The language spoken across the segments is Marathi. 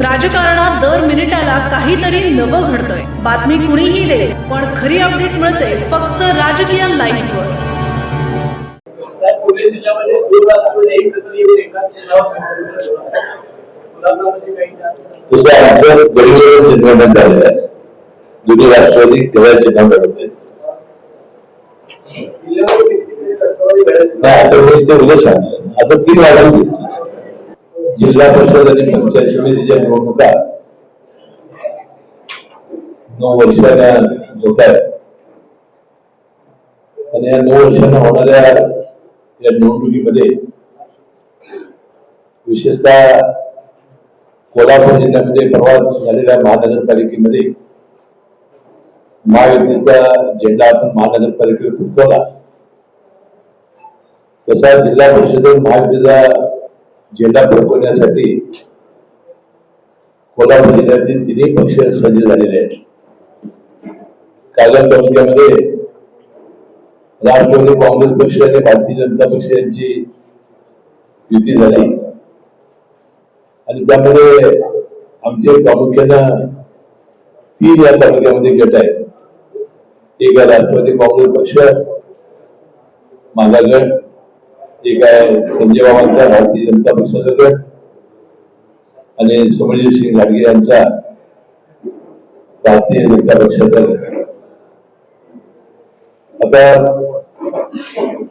राजकारणात दर मिनिटाला काहीतरी नवं घडतंय. बातमी कुणीही दे पण खरी अपडेट मिळते फक्त राजकीय लाईव्हवर आमचं झालेलं आहे. राष्ट्रवादी केवळ नाही आता मी ते उद्या सांगतो. आता तीन वाढवून घेतली जिल्हा परिषद आणि पंचायत समितीच्या निवडणुका नऊ वर्षांना होत आहेत आणि या नऊ वर्षांना होणाऱ्या या निवडणुकीमध्ये विशेषतः कोल्हापूर जिल्ह्यामध्ये प्रवास झालेल्या महानगरपालिकेमध्ये महायुतीचा झेंडा आपण महानगरपालिकेवर फुटकवला तसा जिल्हा परिषद महायुतीचा झेंडा फडकवण्यासाठी कोल्हापूर जिल्ह्यातील तिन्ही पक्ष सज्ज झालेले आहेत. कागद तालुक्यामध्ये राष्ट्रवादी काँग्रेस पक्ष आणि भारतीय जनता पक्ष यांची युती झाली. आणि त्यामध्ये आमचे प्रामुख्यानं तीन या तालुक्यामध्ये गट आहेत. एक राष्ट्रवादी काँग्रेस पक्ष माझा गट एक आहे संजय बाबांचा भारतीय जनता पक्षाचा गट आणि समरजित सिंग घाडगे यांचा भारतीय जनता पक्षाचा गट आता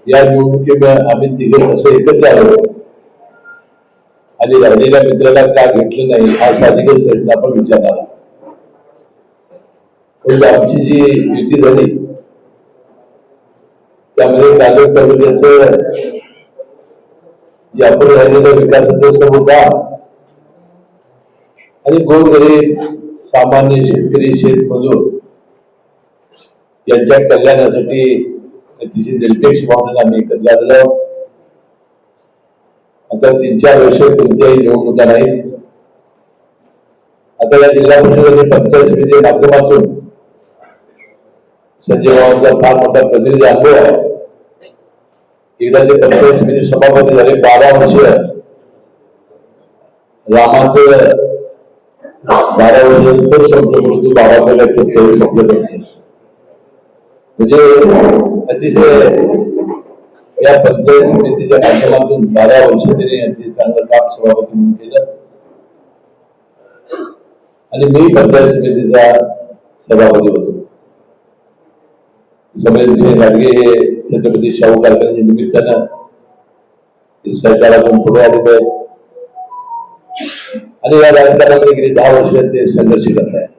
या निवडणुकीमध्ये आम्ही तिघे कसं एकत्र आलो आणि राहिलेल्या मित्राला का घेतलं नाही हा साधिकच प्रश्न आपण विचारणार म्हणजे आमची जी युती झाली त्यामध्ये कागद तालुक्याचं जे आपण राहिलेलं विकासाचं सर्व आणि गोरगरीब सामान्य शेतकरी शेतमजूर यांच्या कल्याणासाठी अतिशय निरपेक्ष भावनेला आम्ही एकत्र आलेलो आहोत. आता तीन चार वर्ष कोणत्याही निवडणुका नाहीत. आता या जिल्हा परिषद पंचायत समितीच्या माध्यमातून संजय भावांचा फार मोठा प्रतिनिधी अनुभव आहे. एकदा ते पंचायत समिती सभापती झाले बारा वर्ष. रामाच बारा वर्ष तर संपलं परंतु बारा पहिल्या तेवीस संपलं म्हणजे अतिशय या पंचायत समितीच्या माध्यमातून बारा वर्ष त्यांनी अतिशय चांगलं काम सभापती म्हणून केलं. आणि मी पंचायत समितीचा सभापती होतो. समजसिंह गाडगे हे छत्रपती शाहू कारखान्याच्या निमित्तानं सरकारातून पुढे आलेलं आहे. आणि या राजकारणामध्ये गेली दहा वर्ष ते संघर्ष करत आहेत.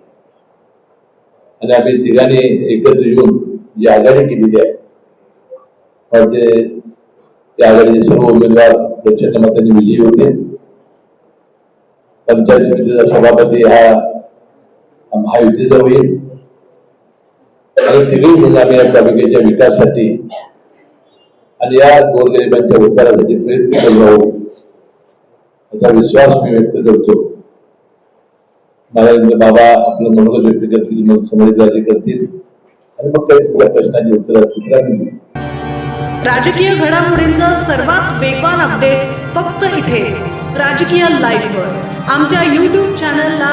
आणि आम्ही तिघांनी एकत्र येऊन जी आघाडी केलेली आहे पण ते त्या आघाडीचे सर्व उमेदवार प्रचंड मतांनी विजयी होते. पंचायत समितीचा सभापती हा महायुतीचा होईल. आणि तिघी जिल्ह्याने या तालुक्याच्या विकासासाठी आणि या गोरगरिबांच्या उद्धारासाठी प्रयत्न करत असा विश्वास मी व्यक्त करतो. मला बाबा आपलं मनोगत व्यक्त करतील मग समजदारी करतील. आणि मग काही तुझ्या प्रश्नाची उत्तर उत्तरांनी राजकीय घडामोडींचं सर्वात वेगवान अपडेट फक्त इथे राजकीय लाईव्हवर आमच्या यूट्यूब चॅनलला